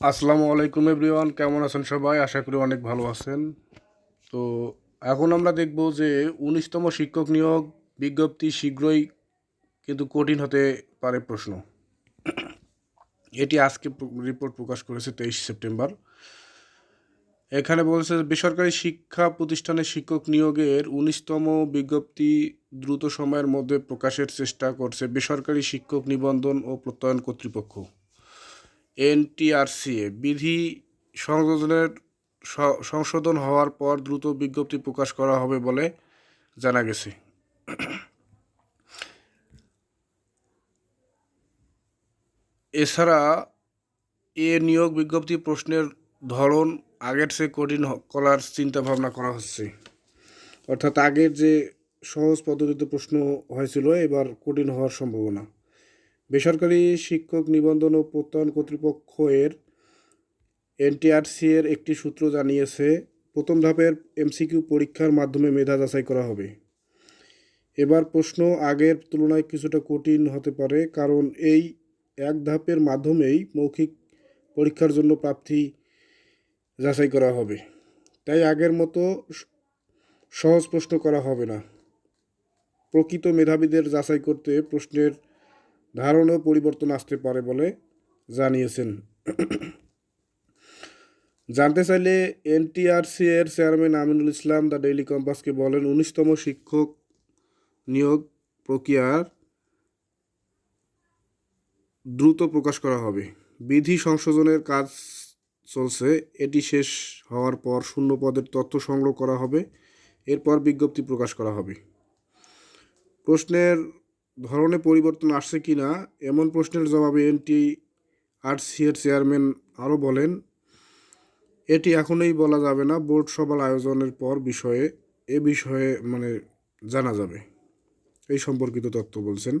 আসসালামু আলাইকুম এভরিওয়ান, কেমন আছেন সবাই? আশা করি অনেক ভালো আছেন। তো এখন আমরা দেখব যে উনিশতম শিক্ষক নিয়োগ বিজ্ঞপ্তি শীঘ্রই কিন্তু কঠিন হতে পারে প্রশ্ন। এটি আজকে রিপোর্ট প্রকাশ করেছে তেইশ সেপ্টেম্বর। এখানে বলছে বেসরকারি শিক্ষা প্রতিষ্ঠানে শিক্ষক নিয়োগের উনিশতম বিজ্ঞপ্তি দ্রুত সময়ের মধ্যে প্রকাশের চেষ্টা করছে বেসরকারি শিক্ষক নিবন্ধন ও প্রত্যয়ন কর্তৃপক্ষ। এনটিআরসিএ বিধি সংযোজনের সংশোধন হওয়ার পর দ্রুত বিজ্ঞপ্তি প্রকাশ করা হবে বলে জানা গেছে। এছাড়া এ নিয়োগ বিজ্ঞপ্তি প্রশ্নের ধরন আগের চেয়ে কঠিন করার চিন্তা ভাবনা করা হচ্ছে। অর্থাৎ আগের যে সহজ পদ্ধতিতে প্রশ্ন হয়েছিল, এবার কঠিন হওয়ার সম্ভাবনা। বেসরকারি শিক্ষক নিবন্ধন ও প্রত্যয়ন কর্তৃপক্ষ এর এনটিআরসি এর একটি সূত্র জানিয়েছে, প্রথম ধাপের এমসিকিউ পরীক্ষার মাধ্যমে মেধা যাচাই করা হবে। এবার প্রশ্ন আগের তুলনায় কিছুটা কঠিন হতে পারে, কারণ এই এক ধাপের মাধ্যমেই মৌখিক পরীক্ষার জন্য প্রার্থী যাচাই করা হবে। তাই আগের মতো সহজ প্রশ্ন করা হবে না। প্রকৃত মেধাবীদের যাচাই করতে প্রশ্নের ধারণেও পরিবর্তন আসতে পারে বলে জানিয়েছেন। জানতে চাইলে এনটিআরসি এর chairman Aminul Islam the daily কম্পাসকে বলেন, উনিশতম শিক্ষক নিয়োগ প্রক্রিয়ার দ্রুত প্রকাশ করা হবে। বিধি সংশোধনের কাজ চলছে, এটি শেষ হওয়ার পর শূন্য পদের তথ্য সংগ্রহ করা হবে, এরপর বিজ্ঞপ্তি প্রকাশ করা হবে। প্রশ্নের ধরনে পরিবর্তন আসছে কি না, এমন প্রশ্নের জবাবে এনটি আরসি এর চেয়ারম্যান আরও বলেন, এটি এখনই বলা যাবে না, বোর্ড সভার আয়োজনের পর বিষয়ে, এ বিষয়ে মানে জানা যাবে। এই সম্পর্কিত তথ্য বলছেন।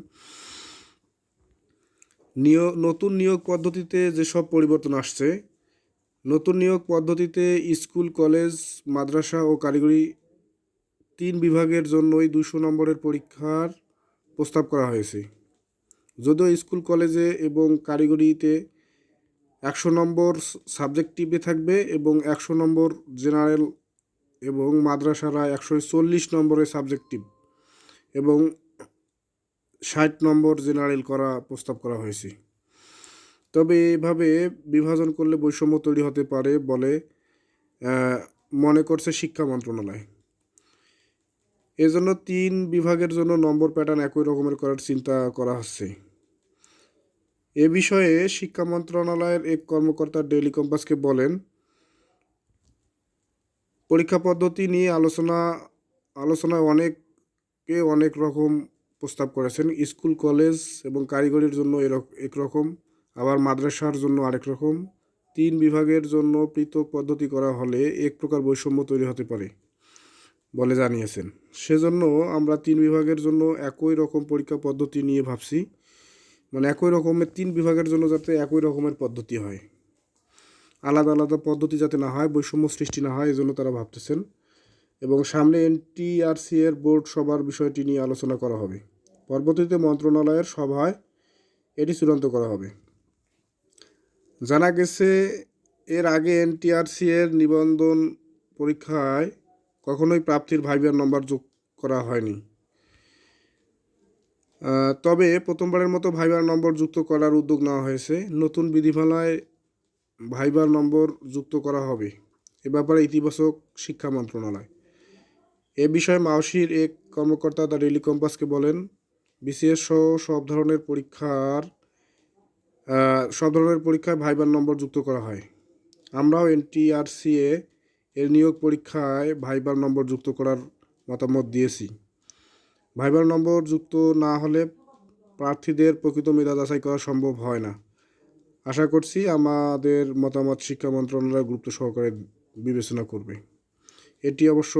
নিয়োগ নতুন নিয়োগ পদ্ধতিতে যেসব পরিবর্তন আসছে, নতুন নিয়োগ পদ্ধতিতে স্কুল, কলেজ, মাদ্রাসা ও কারিগরি তিন বিভাগের জন্যই দুশো নম্বরের পরীক্ষার প্রস্তাব করা হয়েছে। যদিও স্কুল, কলেজে এবং কারিগরিতে একশো নম্বর সাবজেক্টিভে থাকবে এবং একশো নম্বর জেনারেল এবং মাদ্রাসারা একশো চল্লিশ নম্বরের সাবজেক্টিভ এবং ষাট নম্বর জেনারেল করা প্রস্তাব করা হয়েছে। তবে এভাবে বিভাজন করলে বৈষম্য তৈরি হতে পারে বলে মনে করছে শিক্ষা মন্ত্রণালয়। এজন্য তিন বিভাগের জন্য নম্বর প্যাটার্ন একই রকমের করার চিন্তা করা হচ্ছে। এ বিষয়ে শিক্ষা মন্ত্রণালয়ের এক কর্মকর্তা ডেইলি কম্পাসকে বলেন, পরীক্ষা পদ্ধতি নিয়ে আলোচনা, আলোচনায় অনেকে অনেক রকম প্রস্তাব করেছেন। স্কুল, কলেজ এবং কারিগরির জন্য একরকম আবার মাদ্রাসার জন্য আরেক রকম। তিন বিভাগের জন্য পৃথক পদ্ধতি করা হলে এক প্রকার বৈষম্য তৈরি হতে পারে। বলে জানিয়েছেন। সেজন্য আমরা তিন বিভাগের জন্য একই রকম পরীক্ষা পদ্ধতি নিয়ে ভাবছি। মানে একই রকমের তিন বিভাগের জন্য যাতে একই রকমের পদ্ধতি হয়। আলাদা আলাদা পদ্ধতি যাতে না হয়, বৈষম্য সৃষ্টি না হয়, এজন্য তারা ভাবতেছেন। এবং সামনে এনটিআরসি এর বোর্ড সভার বিষয়টি নিয়ে আলোচনা করা হবে। পরবর্তীতে মন্ত্রণালয়ের সভায় এটি চূড়ান্ত করা হবে। জানা গেছে, এর আগে এনটিআরসি এর নিবন্ধন পরীক্ষায় কখনোই প্রাপ্তির ভাইবার নম্বর যোগ করা হয়নি। তবে প্রথমবারের মতো ভাইবার নম্বর যুক্ত করার উদ্যোগ নেওয়া হয়েছে। নতুন বিধিমালায় ভাইবার নম্বর যুক্ত করা হবে। এ ব্যাপারে ইতিবাচক শিক্ষা মন্ত্রণালয়। এ বিষয়ে মাওসির এক কর্মকর্তা দ্য ডেইলি কম্পাসকে বলেন, বিসিএস সহ সব ধরনের পরীক্ষার সব ধরনের পরীক্ষায় ভাইবার নম্বর যুক্ত করা হয়। আমরাও এনটিআরসিএ এর নিয়োগ পরীক্ষায় ভাইবার নম্বর যুক্ত করার মতামত দিয়েছি। ভাইবার নম্বর যুক্ত না হলে প্রার্থীদের প্রকৃত মেধা যাচাই করা সম্ভব হয় না। আশা করছি আমাদের মতামত শিক্ষা মন্ত্রণালয় গুরুত্ব সহকারে বিবেচনা করবে। এটি অবশ্য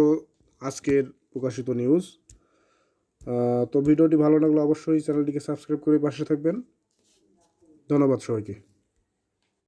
আজকের প্রকাশিত নিউজ। তো ভিডিওটি ভালো লাগলে অবশ্যই চ্যানেলটিকে সাবস্ক্রাইব করে পাশে থাকবেন। ধন্যবাদ সবাইকে।